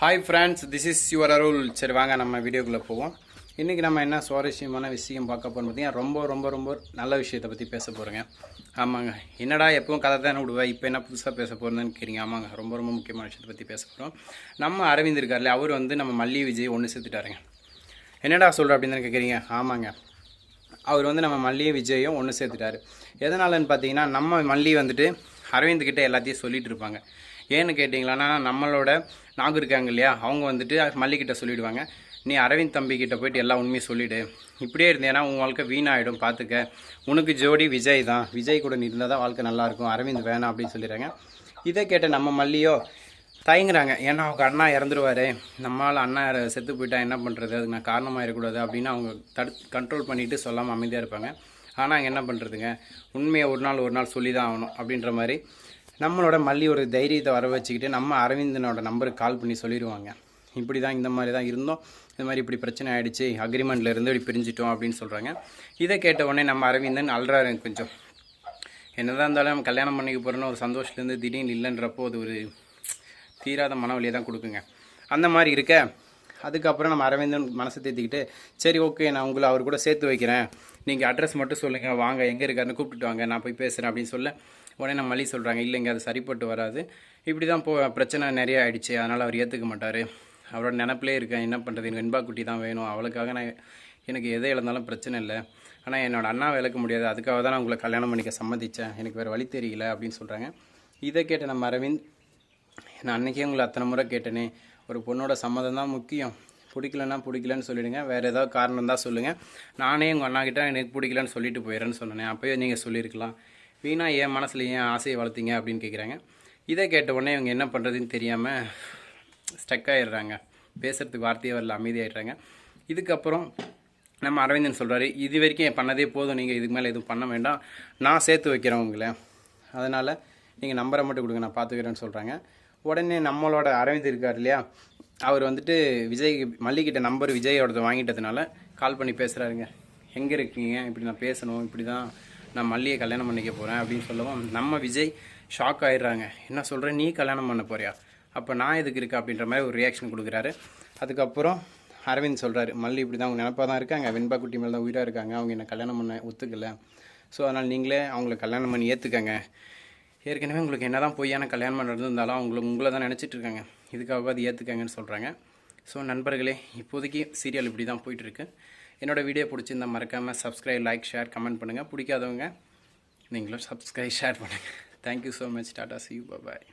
Hi friends this is your Arul சரி வாங்க நம்ம வீடியோக்குள்ளே போவோம். இன்றைக்கி நம்ம என்ன சுவாரஸ்யமான விஷயம் பார்க்க போகிறோம் பார்த்தீங்கன்னா ரொம்ப ரொம்ப ரொம்ப நல்ல விஷயத்தை பற்றி பேச போகிறோங்க ஆமாங்க. என்னடா எப்பவும் கதை தானே விடுவேன் இப்போ என்ன புதுசாக பேச போகிறேன்னு கேட்குறீங்க ஆமாங்க. ரொம்ப ரொம்ப முக்கியமான விஷயத்தை பற்றி பேச போகிறோம் நம்ம அரவிந்த் இருக்கார்ல அவர் வந்து நம்ம மல்லி விஜய் ஒன்று சேர்த்துட்டாருங்க. என்னடா சொல்கிற அப்படின்னு தானே கேட்குறீங்க ஆமாங்க. அவர் வந்து நம்ம மல்லி விஜயும் ஒன்று சேர்த்துட்டாரு. எதனாலன்னு பார்த்தீங்கன்னா நம்ம மல்லி வந்துட்டு அரவிந்த் கிட்டே எல்லாத்தையும் சொல்லிட்டு இருப்பாங்க. ஏன்னு கேட்டிங்களான்னா நம்மளோட நாகு இருக்காங்க இல்லையா அவங்க வந்துட்டு மல்லிகிட்ட சொல்லிவிடுவாங்க நீ அரவிந்த் தம்பிக்கிட்ட போயிட்டு எல்லா உண்மையும் சொல்லிவிடு இப்படியே இருந்தேன்னா உன் வாழ்க்கை வீணாயிடும் பார்த்துக்க உனக்கு ஜோடி விஜய் தான். விஜய் கூட நீ இருந்தால் தான் வாழ்க்கை நல்லாயிருக்கும் அரவிந்த் வேணாம் அப்படின்னு சொல்லிடுறாங்க. இதை கேட்ட நம்ம மல்லியோ தயங்குறாங்க. ஏன்னா அவங்க அண்ணா இறந்துருவார். நம்மளால் அண்ணா செத்து போயிட்டா என்ன பண்ணுறது அதுக்கு நான் காரணமாக இருக்கக்கூடாது அப்படின்னு அவங்க தடு கண்ட்ரோல் பண்ணிவிட்டு சொல்லாமல் அமைதியாக இருப்பாங்க. ஆனால் என்ன பண்ணுறதுங்க உண்மையை ஒரு நாள் ஒரு நாள் சொல்லி தான் ஆகணும் அப்படின்ற மாதிரி நம்மளோட மல்லி ஒரு தைரியத்தை வர வச்சுக்கிட்டு நம்ம அரவிந்தனோட நம்பருக்கு கால் பண்ணி சொல்லிடுவாங்க. இப்படி தான் இந்த மாதிரி தான் இருந்தோம். இந்த மாதிரி இப்படி பிரச்சனை ஆகிடுச்சு அக்ரிமெண்ட்டில் இருந்து இப்படி பிரிஞ்சிட்டோம் அப்படின்னு சொல்கிறாங்க இதை கேட்ட உடனே நம்ம அரவிந்தன் அல்றாரு கொஞ்சம். என்னதான் இருந்தாலும் நம்ம கல்யாணம் பண்ணிக்க போகிறோன்னு ஒரு சந்தோஷத்துலேருந்து திடீர்னு இல்லைன்றப்போ அது ஒரு தீராத மனவழியை தான் கொடுக்குங்க. அந்த மாதிரி இருக்க அதுக்கப்புறம் நம்ம அரவிந்தன் மனசை தேத்திக்கிட்டு சரி ஓகே நான் உங்களை அவர் கூட சேர்த்து வைக்கிறேன். நீங்கள் அட்ரஸ் மட்டும் சொல்லுங்கள் வாங்க எங்கே இருக்காருன்னு கூப்பிட்டுட்டு வாங்க. நான் போய் பேசுகிறேன் அப்படின்னு சொல்ல உடனே நம்ம மல்லி சொல்கிறாங்க இல்லைங்க அது சரிப்பட்டு வராது. இப்படி தான் போ பிரச்சனை நிறைய ஆயிடுச்சு. அதனால் அவர் ஏற்றுக்க மாட்டார். அவரோட நினப்பிலே இருக்கேன். என்ன பண்ணுறது எனக்கு வெண்பா குட்டி தான் வேணும். அவளுக்காக நான் எனக்கு எதை இழந்தாலும் பிரச்சனை இல்லை. ஆனால் என்னோடய அண்ணாவை விளக்க முடியாது. அதுக்காக தான் நான் உங்களை கல்யாணம் பண்ணிக்க சம்மதித்தேன் எனக்கு வேறு வழி தெரியல அப்படின்னு சொல்கிறாங்க இதை கேட்ட நம்ம அரவிந்த் நான் அன்றைக்கே உங்களை அத்தனை முறை கேட்டேனே. ஒரு பொண்ணோட சம்மதம் தான் முக்கியம். பிடிக்கலன்னா பிடிக்கலன்னு சொல்லிடுங்க. வேறு ஏதாவது காரணம் தான் சொல்லுங்கள் நானே உங்கள் அண்ணாக்கிட்ட எனக்கு பிடிக்கலன்னு சொல்லிட்டு போயிடுறேன்னு சொன்னேன். அப்போயே நீங்கள் சொல்லியிருக்கலாம். வீணாக ஏன் மனசில் ஏன் ஆசையை வளர்த்தீங்க அப்படின்னு கேட்குறாங்க இதை கேட்ட உடனே இவங்க என்ன பண்ணுறதுன்னு தெரியாமல் ஸ்டக் ஆகிடுறாங்க பேசுகிறதுக்கு வார்த்தையே வரல அமைதியாகிடுறாங்க இதுக்கப்புறம் நம்ம அரவிந்தன் சொல்கிறாரு இது வரைக்கும் என் பண்ணதே போதும். நீங்கள் இதுக்கு மேலே எதுவும் பண்ண வேண்டாம். நான் சேர்த்து வைக்கிறேன் உங்களை. அதனால் நீங்கள் நம்பரை மட்டும் கொடுங்க. நான் பார்த்துக்கிறேன்னு சொல்கிறாங்க உடனே நம்மளோட அரவிந்த் இருக்கார் இல்லையா? அவர் வந்துட்டு விஜய் மல்லிகிட்ட நம்பர் விஜயோடது வாங்கிட்டதுனால கால் பண்ணி பேசுகிறாருங்க எங்கே இருக்கீங்க? இப்படி நான் பேசணும். இப்படி தான் நான் மல்லியை கல்யாணம் பண்ணிக்க போகிறேன் அப்படின்னு சொல்லவும் நம்ம விஜய் ஷாக் ஆயிடுறாங்க. என்ன சொல்கிறேன் நீ கல்யாணம் பண்ண போறியா? அப்போ நான் எதுக்கு இருக்கா அப்படின்ற மாதிரி ஒரு ரியாக்ஷன் கொடுக்குறாரு. அதுக்கப்புறம் அரவிந்த் சொல்கிறாரு மல்லி இப்படி தான் அவங்க நினப்பாக தான் இருக்காங்க. வெண்பா குட்டி மேலே தான் உயிராக இருக்காங்க. அவங்க என்ன கல்யாணம் பண்ண ஒத்துக்கல. ஸோ அதனால் நீங்களே அவங்கள கல்யாணம் பண்ணி ஏற்றுக்கங்க ஏற்கனவே உங்களுக்கு என்ன தான் பொய்யான கல்யாணம் பண்ணுறது இருந்தாலும் அவங்களுக்கு உங்களை தான் நினச்சிட்டு இருக்காங்க இதுக்காக அது ஏற்றுக்கங்கன்னு சொல்கிறாங்க ஸோ நண்பர்களே இப்போதைக்கு சீரியல் இப்படி தான் போயிட்டுருக்கு என்னோடய வீடியோ பிடிச்சிருந்தா மறக்காமல் சப்ஸ்கிரைப் லைக் ஷேர் கமெண்ட் பண்ணுங்கள் பிடிக்காதவங்க நீங்களும் சப்ஸ்கிரைப் ஷேர் பண்ணுங்கள் thank you so much tata see you bye